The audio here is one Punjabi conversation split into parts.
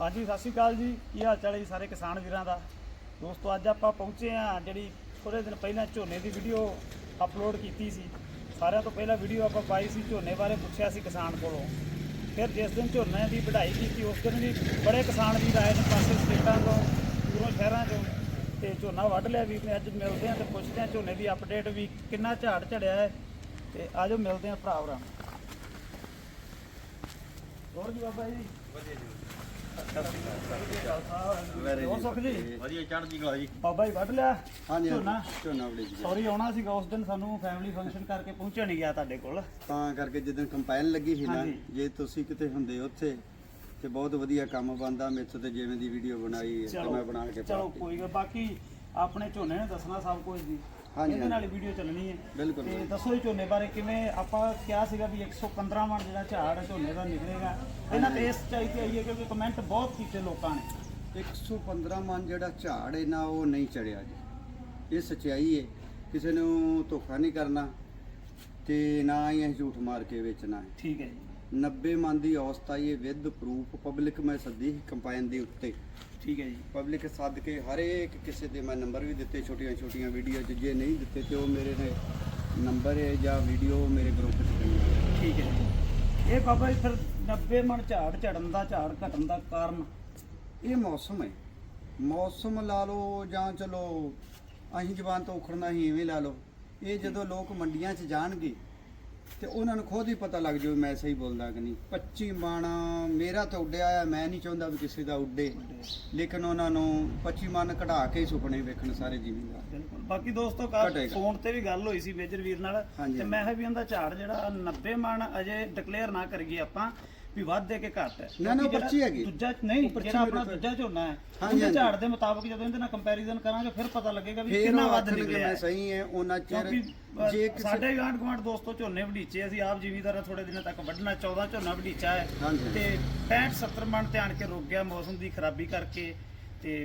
ਹਾਂਜੀ, ਸਤਿ ਸ਼੍ਰੀ ਅਕਾਲ ਜੀ। ਕੀ ਹਾਲ ਚਾਲ ਹੈ ਜੀ ਸਾਰੇ ਕਿਸਾਨ ਵੀਰਾਂ ਦਾ? ਦੋਸਤੋ, ਅੱਜ ਆਪਾਂ ਪਹੁੰਚੇ ਆ ਜਿਹੜੀ ਥੋੜੇ ਦਿਨ ਪਹਿਲਾਂ ਝੋਨੇ ਦੀ ਵੀਡੀਓ ਅਪਲੋਡ ਕੀਤੀ ਸੀ। ਸਾਰਿਆਂ ਤੋਂ ਪਹਿਲਾਂ ਵੀਡੀਓ ਆਪਾਂ ਪਾਈ ਸੀ, ਝੋਨੇ ਬਾਰੇ ਪੁੱਛਿਆ ਸੀ ਕਿਸਾਨ ਕੋਲੋਂ। ਫਿਰ ਜਿਸ ਦਿਨ ਝੋਨੇ ਦੀ ਵਢਾਈ ਕੀਤੀ, ਉਸ ਦਿਨ ਵੀ ਬੜੇ ਕਿਸਾਨ ਵੀਰ ਆਏ ਨੇ ਪਾਸੇ ਸਟੇਟਾਂ ਤੋਂ, ਦੂਰੋਂ ਸ਼ਹਿਰਾਂ ਤੋਂ ਤੇ ਝੋਨਾ ਵੱਢ ਲਿਆ ਵੀ ਅੱਜ ਮਿਲਦੇ ਆ ਤੇ ਪੁੱਛਦੇ ਆ ਝੋਨੇ ਦੀ ਅਪਡੇਟ ਵੀ ਕਿੰਨਾ ਝਾੜ ਝੜਿਆ ਹੈ। ਤੇ ਆਜੋ ਮਿਲਦੇ ਆ ਭਰਾ ਭਰਾ ਹੋਰ ਜੀ ਬਾਬਾ ਜੀ? ਹੋਰ ਜੀ ਵਧੀਆ ਚੜ੍ਹਦੀ ਕਲਾ ਜੀ। ਬਾਬਾ ਜੀ ਵੱਢ ਲਿਆ? ਹਾਂਜੀ ਝੋਨਾ? ਝੋਨਾ ਬੜੀ ਜੀ। ਸੌਰੀ ਆਉਣਾ ਸੀਗਾ ਉਸ ਦਿਨ ਸਾਨੂੰ ਫੈਮਿਲੀ ਫੰਕਸ਼ਨ ਕਰਕੇ ਪਹੁੰਚਿਆ ਨਹੀਂ ਗਿਆ ਤੁਹਾਡੇ ਕੋਲ। ਤਾਂ ਕਰਕੇ ਜਦੋਂ ਕੰਪਾਈਨ ਲੱਗੀ ਸੀ ਨਾ ਹਾਂਜੀ। ਜੇ ਤੁਸੀਂ ਕਿਤੇ ਹੁੰਦੇ ਉੱਥੇ ਤੇ ਬਹੁਤ ਵਧੀਆ ਕੰਮ ਬੰਦਾ ਮੇਥੋਂ ਤੇ ਜਿਵੇਂ ਦੀ ਵੀਡੀਓ ਬਣਾਈ ਹੈ ਤੇ ਮੈਂ ਬਣਾ ਕੇ ਚਲੋ ਪਾਤੀ। ਕੋਈ ਗੱਲ ਬਾਕੀ ਆਪਣੇ ਝੋਨੇ ਨੇ ਦੱਸਣਾ ਸਭ ਕੁਝ ਜੀ। ਹਾਂਜੀ, ਇਹਦੇ ਨਾਲ ਹੀ। ਵੀਡੀਓ ਚੱਲਣੀ ਹੈ। ਬਿਲਕੁਲ, ਤੇ। ਦੱਸੋ ਜੀ ਝੋਨੇ ਬਾਰੇ ਕਿਵੇਂ ਆਪਾਂ ਕਿਹਾ ਸੀਗਾ ਵੀ 115 ਮਣ ਜਿਹੜਾ ਝਾੜ ਝੋਨੇ ਦਾ ਨਿਕਲੇਗਾ। ਇਹਨਾਂ ਤੇ ਇਸ ਚਾਹੀ ਤੇ ਆਈਏ ਕਿਉਂਕਿ ਕਮੈਂਟ ਬਹੁਤ ਕੀਤੇ ਲੋਕਾਂ ਨੇ। 115 ਮਨ ਜਿਹੜਾ ਝਾੜ ਹੈ ਨਾ ਉਹ ਨਹੀਂ ਚੜਿਆ ਜੀ। ਇਹ ਸਚਾਈ ਹੈ। ਕਿਸੇ ਨੂੰ ਧੋਖਾ ਨਹੀਂ ਕਰਨਾ ਤੇ ਨਾ ਹੀ ਅਸੀਂ ਝੂਠ ਮਾਰ ਕੇ ਵੇਚਣਾ ਹੈ। ਠੀਕ ਹੈ ਜੀ। 90 ਮਨ ਦੀ ਔਸਤ ਆਈ ਵਿਦ ਪ੍ਰੂਫ ਪਬਲਿਕ ਮੈਂ ਸੱਦੀ ਕੰਪਾਈਨ ਦੇ ਉੱਤੇ। ਠੀਕ ਹੈ ਜੀ। ਪਬਲਿਕ ਸੱਦ ਕੇ ਹਰੇਕ ਕਿਸੇ ਦੇ ਮੈਂ ਨੰਬਰ ਵੀ ਦਿੱਤੇ ਛੋਟੀਆਂ ਛੋਟੀਆਂ ਵੀਡੀਓ 'ਚ ਜੇ ਨਹੀਂ ਦਿੱਤੇ ਤੇ ਉਹ ਮੇਰੇ ਨੇ ਨੰਬਰ ਹੈ ਜਾਂ ਵੀਡੀਓ ਮੇਰੇ ਗਰੁੱਪ 'ਚ ਪਈ। ਠੀਕ ਹੈ ਜੀ। ਇਹ ਬਾਬਾ ਜੀ ਫਿਰ 90 ਮਣ ਝਾੜ ਝੜਨ ਦਾ ਝਾੜ ਘਟਣ ਦਾ ਕਾਰਨ? ਇਹ ਮੌਸਮ ਹੈ। ਮੌਸਮ ਲਾ ਲਓ ਜਾਂ ਚਲੋ ਅਸੀਂ ਜ਼ਬਾਨ ਤੋਂ ਉਖੜਨਾ ਹੀ ਐਵੇਂ ਲਾ ਲਓ। ਇਹ ਜਦੋਂ ਲੋਕ ਮੰਡੀਆਂ 'ਚ ਜਾਣਗੇ ਤੇ ਉਹਨਾਂ ਨੂੰ ਖੁਦ ਹੀ ਪਤਾ ਲੱਗ ਜਾਊ ਮੈਂ ਸਹੀ ਬੋਲਦਾ ਕਿ ਨਹੀਂ। 25 ਮਣ ਮੇਰਾ ਤਾਂ ਉੱਡਿਆ ਆ ਮੈਂ ਨਹੀਂ ਚਾਹੁੰਦਾ ਵੀ ਕਿਸੇ ਦਾ ਉੱਡੇ। ਲੇਕਿਨ ਉਹਨਾਂ ਨੂੰ 25 ਮਣ ਕਢਾ ਕੇ ਹੀ ਸੁਪਨੇ ਵੇਖਣ ਸਾਰੇ ਬਿਲਕੁਲ। ਬਾਕੀ ਦੋਸਤੋ ਕੱਲ। ਫੋਨ ਤੇ ਵੀ ਗੱਲ ਹੋਈ ਸੀ ਮੇਜਰ ਵੀਰ ਨਾਲ ਤੇ ਮੈਂ ਕਿਹਾ ਵੀ ਉਹਦਾ ਝਾੜ ਜਿਹੜਾ 90 ਮਣ ਅਜੇ ਡਿਕਲੇਅਰ ਨਾ ਕਰੀਏ ਆਪਾਂ। ਵੀ ਵੱਧ ਦੇ ਕੇ ਘੱਟ ਹੈ ਨਾ, ਨਾ, ਕਿਉਂਕਿ ਪਰਚੀ ਜਿਹੜਾ ਹੈਗੀ। ਦੂਜਾ ਨਹੀਂ ਉਹ ਪਰਚੀ ਜਿਹੜਾ ਮੇਰੇ ਆਪਣਾ ਕੋਲ- ਦੂਜਾ ਝੋਨਾ ਹੈ ਹਾਂਜੀ, ਉਹਦੇ ਹਾਂਜੀ। ਝਾੜ ਦੇ ਮੁਤਾਬਕ ਜਦੋਂ ਇਹਦੇ ਨਾਲ ਕੰਪੈਰੀਜ਼ਨ ਕਰਾਂਗੇ ਫਿਰ ਪਤਾ ਲੱਗੇਗਾ ਵੀ ਫੇਰ ਕਿੰਨਾ ਉਹ ਵੱਧ ਆਖਣਗੇ ਨਿਕਲਿਆ ਮੈਂ ਹੈ। ਸਹੀ ਹੈ ਉਹਨਾਂ ਚਿਰ ਕਿਉਂਕਿ ਅ, ਜੇ ਕਿਸੇ ਸਾਡੇ ਗਾਂਢ ਗੁਆਂਢ ਦੋਸਤੋ ਝੋਨੇ ਵਢੀਚੇ ਅਸੀਂ ਆਪ ਜ਼ਿਮੀਦਾਰਾਂ ਥੋੜੇ ਦਿਨਾਂ ਤੱਕ ਵੱਢਣਾ 14 ਝੋਨਾ ਵਢੀਚਾ ਹੈ ਹਾਂਜੀ। ਤੇ 65 70 ਮਣ ਤੇ ਆਣ ਕੇ ਰੁਕ ਗਿਆ ਮੌਸਮ ਦੀ ਖਰਾਬੀ ਕਰਕੇ ਤੇ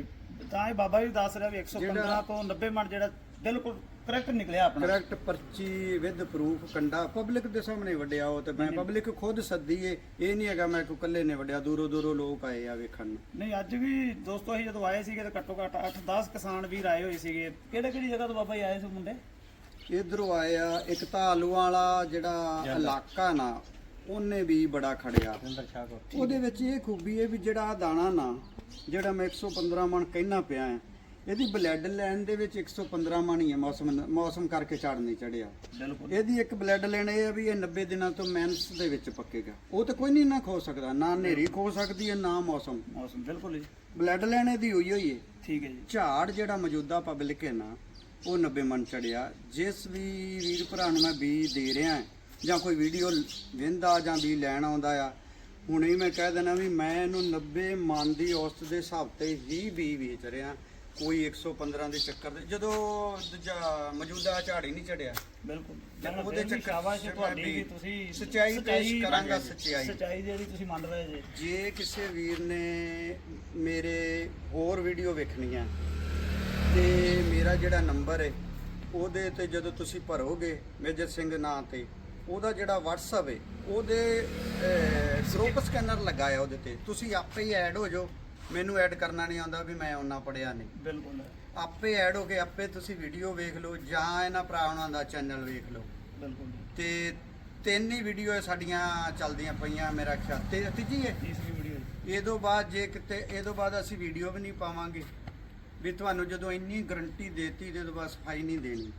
ਤਾਂ ਇਹ ਬਾਬਾ ਜੀ ਦੱਸ ਰਿਹਾ ਵੀ 115 ਜਿਹੜਾ- ਤੋਂ 90 ਮਣ ਜਿਹੜਾ ਬਿਲਕੁਲ ਕਰੈਕਟ ਨਿਕਲਿਆ ਆਪਣਾ। ਕਰੈਕਟ ਪਰਚੀ ਵਿਦ ਪ੍ਰੂਫ ਕੰਡਾ ਪਬਲਿਕ ਦੇ ਸਾਹਮਣੇ ਵੱਡਿਆ ਉਹ ਤੇ ਮੈਂ। ਪਬਲਿਕ ਖੁਦ ਸੱਦੀ ਏ ਇਹ ਨਹੀਂ ਹੈਗਾ ਮੈਂ ਕੋ ਇਕੱਲੇ ਨੇ ਵੱਡਿਆ ਦੂਰੋਂ ਦੂਰੋਂ ਲੋਕ ਆਏ ਆ ਵੇਖਣ ਨੂੰ। ਨਹੀਂ ਅੱਜ ਵੀ ਦੋਸਤੋ ਅਸੀਂ ਜਦੋਂ ਆਏ ਸੀਗੇ ਤਾਂ ਘੱਟੋ ਘੱਟ 8-10 ਕਿਸਾਨ ਵੀਰ ਆਏ ਹੋਏ ਸੀਗੇ। ਕਿਹੜੇ ਕਿਹੜੀ ਜਗ੍ਹਾ ਤੋਂ ਬਾਬਾ ਜੀ ਆਏ ਸੀ ਮੁੰਡੇ? ਇਧਰੋਂ ਆਏ ਆ ਇੱਕ ਤਾਂ ਆਲੂਆਂ ਵਾਲਾ ਜਿਹੜਾ ਇਲਾਕਾ ਨਾ ਉਹਨੇ ਵੀ ਬੜਾ ਖੜਿਆ। ਉਹਦੇ ਵਿੱਚ ਇਹ ਖੂਬੀ ਹੈ ਵੀ ਜਿਹੜਾ ਆਹ ਦਾਣਾ ਨਾ ਜਿਹੜਾ ਮੈਂ 115 ਮਣ ਕਹਿਣਾ ਪਿਆ ਹੈ ਇਹਦੀ ਬਲੱਡ ਲਾਈਨ ਦੇ ਵਿੱਚ 115 ਮਣ ਹੀ ਮੌਸਮ ਮੌਸਮ ਕਰਕੇ ਝੜ ਨਹੀਂ ਚੜਿਆ ਬਿਲਕੁਲ। ਇਹਦੀ ਇੱਕ ਬਲੱਡ ਲੈਣ ਇਹ ਹੈ ਵੀ ਇਹ 90 ਦਿਨਾਂ ਤੋਂ ਮੈਂਸ ਦੇ ਵਿੱਚ ਪੱਕੇਗਾ। ਉਹ ਤਾਂ ਕੋਈ ਨਹੀਂ ਨਾ ਖੋ ਸਕਦਾ ਨਾ ਹਨੇਰੀ ਖੋ ਸਕਦੀ ਹੈ ਨਾ ਮੌਸਮ। ਮੌਸਮ ਬਿਲਕੁਲ ਜੀ। ਬਲੱਡ ਲੈਣ ਇਹਦੀ ਹੋਈ ਹੋਈ ਹੈ ਠੀਕ ਹੈ ਜੀ। ਝਾੜ ਜਿਹੜਾ ਮੌਜੂਦਾ ਪਬਲਿਕ ਹੈ ਨਾ ਉਹ 90 ਮਣ ਚੜਿਆ ਜਿਸ ਵੀ ਵੀਰ ਭਰਾ ਨੂੰ ਮੈਂ ਬੀ ਦੇ ਰਿਹਾ ਜਾਂ ਕੋਈ ਵੀਡੀਓ ਵੇਂਦਾ ਜਾਂ ਬੀ ਲੈਣ ਆਉਂਦਾ ਆ ਹੁਣੇ ਹੀ ਮੈਂ ਕਹਿ ਦੇਣਾ ਵੀ ਮੈਂ ਇਹਨੂੰ 90 ਮਣ ਦੀ ਔਸਤ ਦੇ ਹਿਸਾਬ ਤੇ ਹੀ ਬੀ ਵੇਚ ਰਿਹਾ ਕੋਈ 115 ਦੇ ਚੱਕਰ ਦੇ ਜਦੋਂ ਦੂਜਾ ਮੌਜੂਦਾ ਝਾੜ ਨਹੀਂ ਚੜਿਆ। ਬਿਲਕੁਲ। ਉਹਦੇ ਚੱਕਰ ਸ਼ਾਬਾਸ਼ ਤੁਹਾਡੀ ਵੀ ਤੁਸੀਂ ਸੱਚਾਈ ਪੇਸ਼ ਕਰਾਂਗਾ, ਸੱਚਾਈ। ਸਚਾਈ ਜਿਹੜੀ ਤੁਸੀਂ ਮੰਨ ਰਹੇ ਜੇ। ਜੇ ਕਿਸੇ ਵੀਰ ਨੇ ਮੇਰੇ ਹੋਰ ਵੀਡੀਓ ਵੇਖਣੀਆਂ ਤੇ ਮੇਰਾ ਜਿਹੜਾ ਨੰਬਰ ਹੈ ਉਹਦੇ ਤੇ ਜਦੋਂ ਤੁਸੀਂ ਭਰੋਗੇ ਮੇਜਰ ਸਿੰਘ ਨਾਂ ਤੇ ਉਹਦਾ ਜਿਹੜਾ WhatsApp ਹੈ ਉਹਦੇ ਗਰੁੱਪ ਸਕੈਨਰ ਲਗਾਇਆ ਉਹਦੇ ਤੇ। ਤੁਸੀਂ ਆਪੇ ਹੀ ਐਡ ਹੋ ਜਾਓ। ਮੈਨੂੰ ਐਡ ਕਰਨਾ ਨਹੀਂ ਆਉਂਦਾ ਵੀ ਮੈਂ ਉਹਨਾਂ ਪੜਿਆ ਨਹੀਂ। ਬਿਲਕੁਲ ਆਪੇ ਐਡ ਹੋ ਕੇ ਆਪੇ ਤੁਸੀਂ ਵੀਡੀਓ ਵੇਖ ਲਓ ਜਾਂ ਇਹਨਾਂ ਭਰਾਵਾਂ ਦਾ ਚੈਨਲ ਵੇਖ ਲਓ। ਬਿਲਕੁਲ। ਤੇ ਤਿੰਨ ਹੀ ਵੀਡੀਓ ਸਾਡੀਆਂ ਚੱਲਦੀਆਂ ਪਈਆਂ ਮੇਰਾ ਖਿਆਲ। ਤੇ ਤੀਜੀ ਹੈ? ਤੀਸਰੀ ਵੀਡੀਓ ਇਹ ਤੋਂ ਬਾਅਦ ਜੇ ਕਿਤੇ ਇਹ ਤੋਂ ਬਾਅਦ ਅਸੀਂ ਵੀਡੀਓ ਵੀ ਨਹੀਂ ਪਾਵਾਂਗੇ। ਵੀ ਤੁਹਾਨੂੰ ਜਦੋਂ ਇੰਨੀ ਗਰੰਟੀ ਦੇਤੀ ਤੇ ਤੋਂ ਬਾਅਦ ਸਫ਼ਾਈ ਨਹੀਂ ਦੇਣੀ।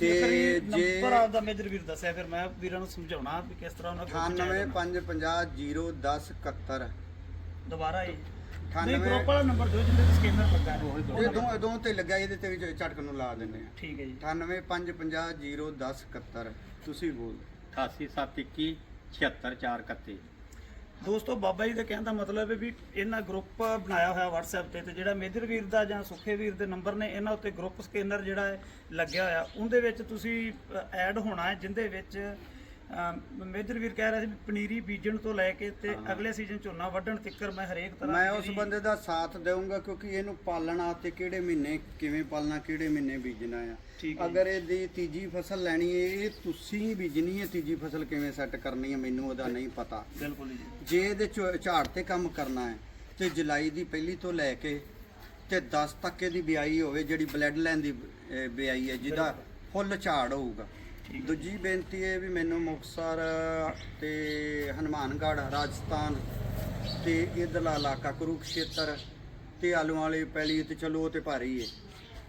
ਤੇ ਜੇ ਨੰਬਰ ਆਪਦਾ ਮੇਜਰ ਵੀਰ ਦੱਸਿਆ ਫਿਰ ਮੈਂ ਵੀਰਾਂ ਨੂੰ ਸਮਝਾਉਣਾ ਵੀ ਕਿਸ ਤਰ੍ਹਾਂ ਉਹਨਾਂ ਕੋਲ 9855010771 ਦੁਬਾਰਾ ਹੀ ਨਹੀਂ 98 ਗਰੁੱਪ ਵਾਲਾ ਨੰਬਰ ਦਿਓ ਜਿਹਦੇ ਤੇ ਸਕੈਨਰ ਲੱਗਾ ਹੈ ਇਹ ਦੋ ਦੋ ਤੇ ਲੱਗਾ ਇਹਦੇ ਤੇ ਵੀ ਝਟਕ ਨੂੰ ਲਾ ਦਿੰਦੇ ਆ। ਠੀਕ ਹੈ ਜੀ। 9855010771 ਤੁਸੀਂ ਬੋਲ 88721 76431 ਦੋਸਤੋ ਬਾਬਾ ਜੀ ਦਾ ਕਹਿਣ ਦਾ ਮਤਲਬ ਹੈ ਵੀ ਇਹਨਾਂ ਗਰੁੱਪ ਬਣਾਇਆ ਹੋਇਆ WhatsApp ਤੇ ਤੇ ਜਿਹੜਾ ਮੇਜਰ ਵੀਰ ਦਾ ਜਾਂ ਸੁਖੇ ਵੀਰ ਦੇ ਨੰਬਰ ਨੇ ਇਹਨਾਂ ਉੱਤੇ ਗਰੁੱਪ ਸਕੈਨਰ ਜਿਹੜਾ ਹੈ ਲੱਗਿਆ ਹੋਇਆ। ਉਹਦੇ ਵਿੱਚ ਤੁਸੀਂ ਐਡ ਹੋਣਾ ਹੈ ਜਿੰਦੇ ਵਿੱਚ ਮੇਜਰ ਵੀਰ ਕਹਿ ਰਿਹਾ ਸੀ ਵੀ ਪਨੀਰੀ ਬੀਜਣ ਤੋਂ ਲੈ ਕੇ ਤੇ ਅਗਲੇ ਸੀਜ਼ਨ ਝੋਨਾ ਵੱਢਣ ਤੱਕਰ ਮੈਂ ਹਰੇਕ ਤਰ੍ਹਾਂ ਮੈਂ ਉਸ ਬੰਦੇ ਦਾ ਸਾਥ ਦੇਵਾਂਗਾ ਕਿਉਂਕਿ ਇਹਨੂੰ ਪਾਲਣਾ ਤੇ ਕਿਹੜੇ ਮਹੀਨੇ ਕਿਵੇਂ ਪਾਲਣਾ ਕਿਹੜੇ ਮਹੀਨੇ ਬੀਜਣਾ ਆ। ਅਗਰ ਇਹਦੀ ਤੀਜੀ ਫਸਲ ਲੈਣੀ ਹੈ ਇਹ ਤੁਸੀਂ ਬੀਜਣੀ ਹੈ ਤੀਜੀ ਫਸਲ ਕਿਵੇਂ ਸੈੱਟ ਕਰਨੀ ਹੈ ਮੈਨੂੰ ਉਹਦਾ ਨਹੀਂ ਪਤਾ। ਬਿਲਕੁਲ ਜੀ। ਜੇ ਇਹਦੇ ਝਾੜ ਤੇ ਕੰਮ ਕਰਨਾ ਹੈ ਤੇ ਜੁਲਾਈ ਦੀ ਪਹਿਲੀ ਤੋਂ ਲੈ ਕੇ ਤੇ 10 ਤੱਕ ਇਹਦੀ ਬਿਆਈ ਹੋਵੇ ਜਿਹੜੀ ਬਲੱਡ ਲਾਈਨ ਦੀ ਬਿਆਈ ਹੈ ਜਿਹਦਾ ਫੁੱਲ ਝਾੜ ਹੋਊਗਾ। ਦੂਜੀ ਬੇਨਤੀ ਹੈ ਵੀ ਮੈਨੂੰ ਮੁਕਤਸਰ ਤੇ ਹਨੂਮਾਨਗੜ੍ਹ ਰਾਜਸਥਾਨ ਤੇ ਇਧਰਲਾ ਇਲਾਕਾ ਕੁਰੂਕਸ਼ੇਤਰ ਤੇ ਆਲੂ ਵਾਲੀ ਪੈਲੀ ਤੇ ਚਲੋ ਉਹ ਤੇ ਭਾਰੀ ਹੈ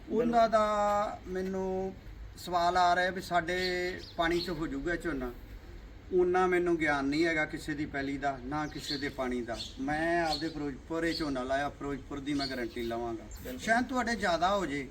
ਉਹਨਾਂ ਦਾ ਮੈਨੂੰ ਸਵਾਲ ਆ ਰਿਹਾ ਵੀ ਸਾਡੇ ਪਾਣੀ 'ਚ ਹੋ ਜਾਊਗਾ ਝੋਨਾ। ਉਹਨਾਂ ਮੈਨੂੰ ਗਿਆਨ ਨਹੀਂ ਹੈਗਾ ਕਿਸੇ ਦੀ ਪੈਲੀ ਦਾ ਨਾ ਕਿਸੇ ਦੇ ਪਾਣੀ ਦਾ। ਮੈਂ ਆਪਦੇ ਫਿਰੋਜ਼ਪੁਰ ਝੋਨਾ ਲਾਇਆ ਫਿਰੋਜ਼ਪੁਰ ਦੀ ਮੈਂ ਗਾਰੰਟੀ ਲਵਾਂਗਾ। ਸ਼ਾਇਦ ਤੁਹਾਡੇ ਜ਼ਿਆਦਾ ਹੋ ਜੇ।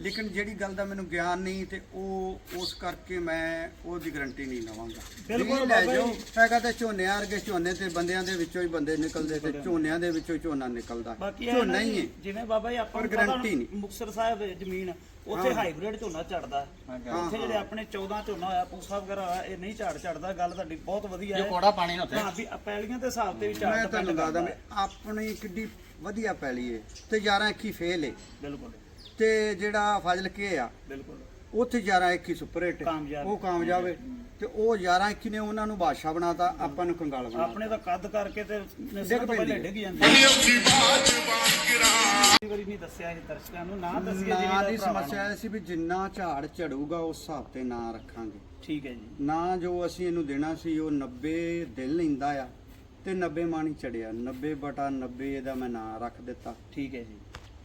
ਲੇਕਿਨ ਜਿਹੜੀ ਗੱਲ ਦਾ ਮੈਨੂੰ ਗਿਆਨ ਨਹੀਂ ਤੇ ਉਹ ਉਸ ਕਰਕੇ ਮੈਂ ਉਹਦੀ ਗਾਰੰਟੀ ਨਹੀਂ ਲਵਾਂਗਾ। ਬਿਲਕੁਲ ਲੈ ਬਾਬਾ ਜਾਓ। ਜੀ। ਹੈਗਾ ਤੇ ਝੋਨੇ ਵਰਗੇ ਝੋਨੇ ਤੇ ਬੰਦਿਆਂ ਦੇ ਵਿੱਚੋਂ ਹੀ ਬੰਦੇ ਨਿਕਲਦੇ ਤੇ ਝੋਨਿਆਂ ਦੇ ਵਿੱਚੋਂ ਹੀ ਝੋਨਾ ਨਿਕਲਦਾ। ਝੋਨਾ ਹੀ ਹੈ। ਜਿਵੇਂ ਬਾਬਾ ਜੀ ਆਪਾਂ guarantee ਨਹੀਂ। ਮੁਕਤਸਰ ਸਾਹਿਬ ਦੇ ਜ਼ਮੀਨ ਉੱਥੇ ਹਾਂ। ਹਾਈਬ੍ਰਿਡ ਝੋਨਾ ਝੜਦਾ। ਹਾਂ, ਉੱਥੇ ਜਿਹੜੇ ਹਾਂ। ਆਪਣੇ 14 ਝੋਨਾ ਹੋਇਆ ਪੂਸਾ ਵਗੈਰਾ ਇਹ ਨਹੀਂ ਝੜ ਝੜਦਾ। ਗੱਲ ਤੁਹਾਡੀ ਬਹੁਤ ਵਧੀਆ ਜੋ ਹੈ। ਕੋੜਾ ਪਾਣੀ ਨਾ ਉੱਥੇ। ਹਾਂ ਵੀ ਪੈਲੀਆਂ ਦੇ ਹਿਸਾਬ ਤੇ ਵੀ ਝੜ ਮੈਂ ਤੁਹਾਨੂੰ ਦੱਸਦਾ ਹੈ। ਆਪਣੀ ਕਿੱਡੀ ਵਧੀਆ ਪੈਲੀ ਏ ਤੇ 11 21 ਫੇਲ ਏ। ਬਿਲਕੁਲ। ਤੇ ਜਿਹੜਾ ਫਜ਼ਲ ਕੇ ਆ ਬਿਲਕੁਲ। ਉੱਥੇ 11 21 ਸੁਪਰ ਹਿੱਟ ਕਾਮਯਾਬ। ਉਹ ਕਾਮਯਾਬ ਏ ਤੇ ਉਹ 11 21 ਨੇ ਉਹਨਾਂ ਨੂੰ ਬਾਦਸ਼ਾਹ ਬਣਾਤਾ ਆਪਾਂ ਨੂੰ ਕੰਗਾਲ ਬਣਾ ਆਪਣੇ ਤਾਂ ਕੱਦ ਕਰਕੇ ਤੇ ਡਿੱਗ ਤੋਂ ਪਹਿਲੇ ਹੈ। ਡਿੱਗ ਜਾਂਦੇ ਕਈ ਵਾਰੀ ਨਹੀਂ ਦੱਸਿਆ ਇਹ ਦਰਸ਼ਕਾਂ ਨੂੰ ਨਾ ਦੱਸੀਏ ਨਾਂ ਜਿਵੇਂ ਦੀ ਸਮੱਸਿਆ ਇਹ ਸੀ ਵੀ ਜਿੰਨਾ ਝਾੜ ਝੜੂਗਾ ਉਸ ਹਿਸਾਬ ਤੇ ਨਾਂ ਰੱਖਾਂਗੇ। ਠੀਕ ਹੈ ਜੀ। ਨਾ ਜੋ ਅਸੀਂ ਇਹਨੂੰ ਦੇਣਾ ਸੀ ਉਹ 90 ਦਿਨ ਲੈਂਦਾ ਆ ਤੇ 90 ਮਾਣੀ ਚੜਿਆ। 90 ਬਟਾ 90 ਇਹਦਾ ਮੈਂ ਨਾਂ ਰੱਖ ਦਿੱਤਾ। ਠੀਕ ਹੈ ਜੀ।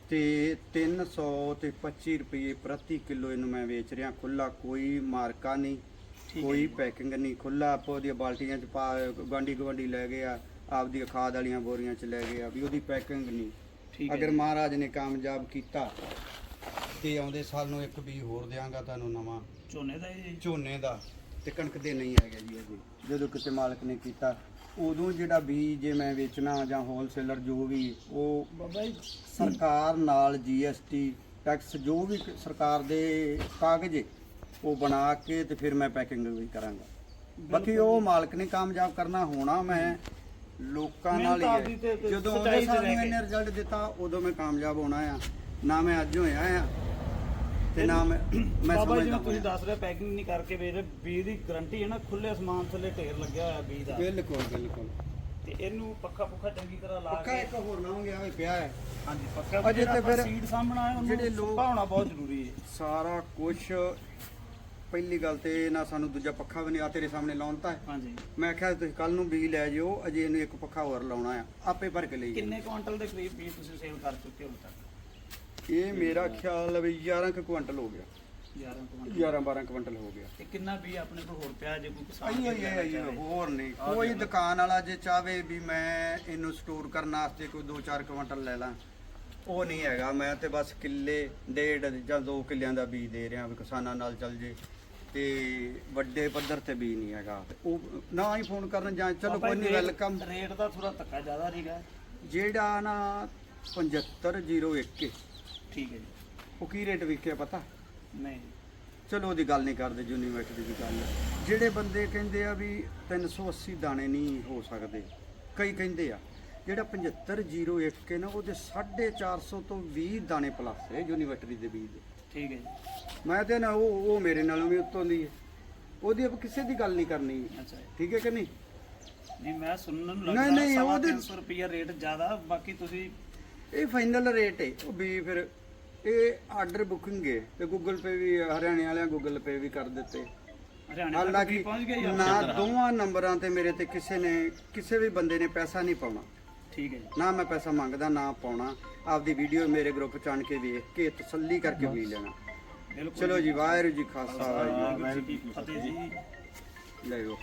ਤੇ 300 ਤੇ 25 ਰੁਪਏ ਪ੍ਰਤੀ ਕਿਲੋ ਇਹਨੂੰ ਮੈਂ ਵੇਚ ਰਿਹਾ। ਖੁੱਲਾ ਕੋਈ ਮਾਰਕਾ ਨਹੀਂ ਕੋਈ। ਪੈਕਿੰਗ ਨਹੀਂ। ਖੁੱਲਾ ਆਪੋ ਉਹਦੀਆਂ ਬਾਲਟੀਆਂ ਚ ਪਾ ਗਵਾਂਡੀ ਗਵਾਂਡੀ ਲੈ ਗਏ ਆ ਆਪਦੀ ਖਾਦ ਵਾਲੀਆਂ ਬੋਰੀਆਂ ਚ ਲੈ ਗਏ ਆ ਵੀ ਉਹਦੀ ਪੈਕਿੰਗ ਨਹੀਂ। ਅਗਰ। ਮਹਾਰਾਜ ਨੇ ਕਾਮਯਾਬ ਕੀਤਾ ਤੇ ਆਉਂਦੇ ਸਾਲ ਨੂੰ ਇੱਕ ਬੀ ਹੋਰ ਦਿਆਂਗਾ ਤੁਹਾਨੂੰ ਨਵਾਂ। ਝੋਨੇ ਦਾ ਜੀ? ਝੋਨੇ ਦਾ। ਤੇ ਕਣਕ ਦੇ ਨਹੀਂ ਹੈਗਾ ਜੀ ਅਜੇ ਜਦੋਂ ਕਿਤੇ ਮਾਲਕ ਨੇ ਕੀਤਾ ਉਦੋਂ ਜਿਹੜਾ ਬੀਜ ਜੇ ਮੈਂ ਵੇਚਣਾ ਜਾਂ ਹੋਲਸੇਲਰ ਜੋ ਵੀ ਉਹ ਬਾਬਾ ਜੀ ਸਰਕਾਰ ਨਾਲ ਜੀਐਸਟੀ ਟੈਕਸ ਜੋ ਵੀ ਕ- ਸਰਕਾਰ ਦੇ ਕਾਗਜ਼ ਏ, ਉਹ ਬਣਾ ਕੇ ਤੇ ਫਿਰ ਮੈਂ ਪੈਕਿੰਗ ਵੀ ਕਰਾਂਗਾ। ਬਾਕੀ ਉਹ ਮਾਲਕ ਨੇ ਕਾਮਯਾਬ ਕਰਨਾ ਹੋਣਾ ਮੈਂ ਲੋਕਾਂ ਨਾਲ ਮਿਹਨਤ ਆਪਦੀ ਹੀ ਤੇ- ਹੈ। ਤੇ ਜਦੋਂ ਸੱਚਾਈ 'ਚ ਸਾਨੂੰ ਕੇ। ਇਹਨੇ ਰਿਜ਼ਲਟ ਦਿੱਤਾ ਉਦੋਂ ਮੈਂ ਕਾਮਯਾਬ ਹੋਣਾ ਆ। ਨਾ ਮੈਂ ਅੱਜ ਹੋਇਆ ਆ। ਤੇ ਨਾ ਮੈਂ ਮੈਂ ਬਾਬਾ ਜੀ ਸਮਝਦਾ ਤੁਸੀਂ। ਦੱਸ ਰਹੇ ਪੈਕਿੰਗ ਨਹੀਂ ਕਰਕੇ ਵੇਚ ਰਹੇ ਬੀਜ ਦੀ ਗਾਰੰਟੀ ਹੈ ਨਾ ਖੁੱਲੇ ਸਮਾਨ ਥੱਲੇ ਢੇਰ ਲੱਗਿਆ ਹੋਇਆ ਬੀਜ ਦਾ। ਬਿਲਕੁਲ ਬਿਲਕੁਲ। ਤੇ ਇਹਨੂੰ ਪੱਖਾ ਪੁੱਖਾ ਚੰਗੀ ਤਰ੍ਹਾਂ ਲਾ ਪੱਕਾ ਕੇ ਇੱਕ ਹੋਰ ਨਾ ਗਿਆ ਹੋਇਆ ਪਿਆ ਹੈ। ਹਾਂਜੀ ਪੱਕਾ ਅਜੇ ਤੇ ਫਿਰ ਸੀਡ ਸਾਹਮਣਾ ਹੈ ਉਹਨੂੰ ਜਿਹੜੇ ਲੋਕ- ਸੁੱਕਾ ਹੋਣਾ ਬਹੁਤ ਜ਼ਰੂਰੀ ਹੈ। ਸਾਰਾ ਕੁਝ ਪਹਿਲੀ ਗੱਲ ਤੇ ਨਾ ਸਾਨੂੰ ਦੂਜਾ ਪੱਖਾ ਵੀ ਨਹੀਂ ਆ ਤੇਰੇ ਸਾਹਮਣੇ ਲਾਉਣਤਾ ਹੈ। ਹਾਂਜੀ। ਮੈਂ ਕਿਹਾ ਤੁਸੀਂ ਕੱਲ ਨੂੰ ਬੀਜ ਲੈ ਜਿਓ ਅਜੇ ਇਹਨੂੰ ਇੱਕ ਪੱਖਾ ਹੋਰ ਲਾਉਣਾ ਆ ਆਪੇ ਭਰ ਕੇ ਲਈ ਜਾਓ। ਕਿੰਨੇ ਕੁਇੰਟਲ ਦੇ ਕਰੀਬ ਬੀਜ ਤੁਸੀਂ ਸੇਲ ਕਰ ਚੁੱਕੇ ਹੋ ਹੁਣ ਤੱਕ ਇਹ ਮੇਰਾ ਖਿਆਲ ਵੀ 11 ਕੁ ਕੁਇੰਟਲ ਹੋ ਗਿਆ। 11 ਕੁਇੰਟਲ। 11 12 ਕੁਇੰਟਲ ਹੋ ਗਿਆ। ਤੇ ਕਿੰਨਾ ਬੀਜ ਆਪਣੇ ਕੋਲ ਹੋਰ ਪਿਆ ਜੇ ਕੋਈ ਕਿਸਾਨ ਆਈ ਆਈ। ਹੋਰ ਨਹੀਂ। ਕੋਈ। ਦੁਕਾਨ ਵਾਲਾ ਜੇ ਚਾਵੇ ਵੀ ਮੈਂ ਇਹਨੂੰ ਸਟੋਰ ਕਰਨ ਵਾਸਤੇ ਕੋਈ 2-4 ਕੁਇੰਟਲ ਲੈ ਲਾਂ ਉਹ ਨਹੀਂ ਹੈਗਾ। ਮੈਂ ਤੇ ਬਸ ਕਿੱਲੇ ਡੇਢ ਜਾਂ 2 ਕਿੱਲਿਆਂ ਦਾ ਬੀਜ ਦੇ ਰਿਹਾ ਵੀ ਕਿਸਾਨਾਂ ਨਾਲ ਚੱਲ ਜੇ। ਤੇ ਵੱਡੇ ਪੱਧਰ ਤੇ ਬੀਜ ਨਹੀਂ ਹੈਗਾ। ਉਹ ਨਾ ਹੀ ਫੋਨ ਕਰਨ ਜਾਂ ਚਲੋ ਕੋਈ ਨਹੀਂ ਵੈਲਕਮ ਰੇਟ ਦਾ ਥੋੜਾ ਧੱਕਾ ਜ਼ਿਆਦਾ ਨਹੀਂਗਾ ਜਿਹੜਾ ਨਾ 7501 ਠੀਕ ਹੈ ਜੀ। ਉਹ ਕੀ ਰੇਟ ਵਿਕਿਆ ਪਤਾ? ਨਹੀਂ। ਚਲੋ ਉਹਦੀ ਗੱਲ ਨਹੀਂ ਕਰਦੇ ਯੂਨੀਵਰਸਿਟੀ ਦੀ ਗੱਲ। ਜਿਹੜੇ ਬੰਦੇ ਕਹਿੰਦੇ ਆ ਵੀ 380 ਦਾਣੇ ਨਹੀਂ ਹੋ ਸਕਦੇ ਕਈ ਕਹਿੰਦੇ ਆ ਜਿਹੜਾ 7501 ਹੈ ਨਾ ਉਹਦੇ 450 ਤੋਂ 20 ਦਾਣੇ ਪਲੱਸ ਹੈ ਯੂਨੀਵਰਸਿਟੀ ਦੇ ਬੀਜ ਦੇ। ਠੀਕ ਹੈ ਜੀ। ਮੈਂ ਤੇ ਨਾ ਉਹ ਉਹ ਮੇਰੇ ਨਾਲੋਂ ਵੀ ਉੱਤੋਂ ਦੀ ਹੈ। ਉਹਦੀ ਆਪਾਂ ਕਿਸੇ ਦੀ ਗੱਲ ਨਹੀਂ ਕਰਨੀ। ਅੱਛਾ ਜੀ। ਠੀਕ ਹੈ ਕਿ ਨਹੀਂ? ਜੀ ਮੈਂ ਸੁਣਨ ਨੂੰ ਨਹੀਂ, ਲੱਗਦਾ ਨਹੀਂ, ਉਹਦੇ- 300 ਰੁਪਿਆ ਰੇਟ ਜ਼ਿਆਦਾ ਬਾਕੀ ਤੁਸੀਂ ਇਹ ਫਾਈਨਲ ਰੇਟ ਹੈ। ਉਹ ਵੀ ਫਿਰ ਇਹ ਆਰਡਰ ਬੁਕਿੰਗ ਹੈ ਤੇ ਗੂਗਲ ਪੇ ਵੀ ਹਰਿਆਣੇ ਵਾਲਿਆਂ ਗੂਗਲ ਪੇ ਵੀ ਕਰ ਦਿੱਤੇ। ਹਰਿਆਣੇ ਤੱਕ ਹਾਲਾਂਕਿ ਵੀ ਪਹੁੰਚ ਗਏ ਜੀ ਨਾ ਦੋਵਾਂ ਨੰਬਰਾਂ ਤੇ ਮੇਰੇ ਤੇ ਕਿਸੇ ਨੇ ਕਿਸੇ ਵੀ ਬੰਦੇ ਨੇ ਪੈਸਾ ਨਹੀਂ ਪਾਉਣਾ। ਠੀਕ ਹੈ ਜੀ। ਨਾ ਮੈਂ ਪੈਸਾ ਮੰਗਦਾ ਨਾ ਪਾਉਣਾ। ਆਪਦੀ ਵੀਡੀਓ ਮੇਰੇ ਗਰੁੱਪ ਚ ਆਣ ਕੇ ਵੇਖ ਕੇ ਤਸੱਲੀ ਕਰਕੇ ਵੀ ਲੈਣਾ। ਬਿਲਕੁਲ ਚਲੋ ਜੀ ਵਾਹਿਗੁਰੂ ਜੀ ਖਾਲਸਾ। ਵਾਹਿਗੁਰੂ ਵਾਹਿਗੁਰੂ ਜੀ ਕੀ ਫਤਿਹ ਜੀ ਜੀ। ਲੈ ਲਓ।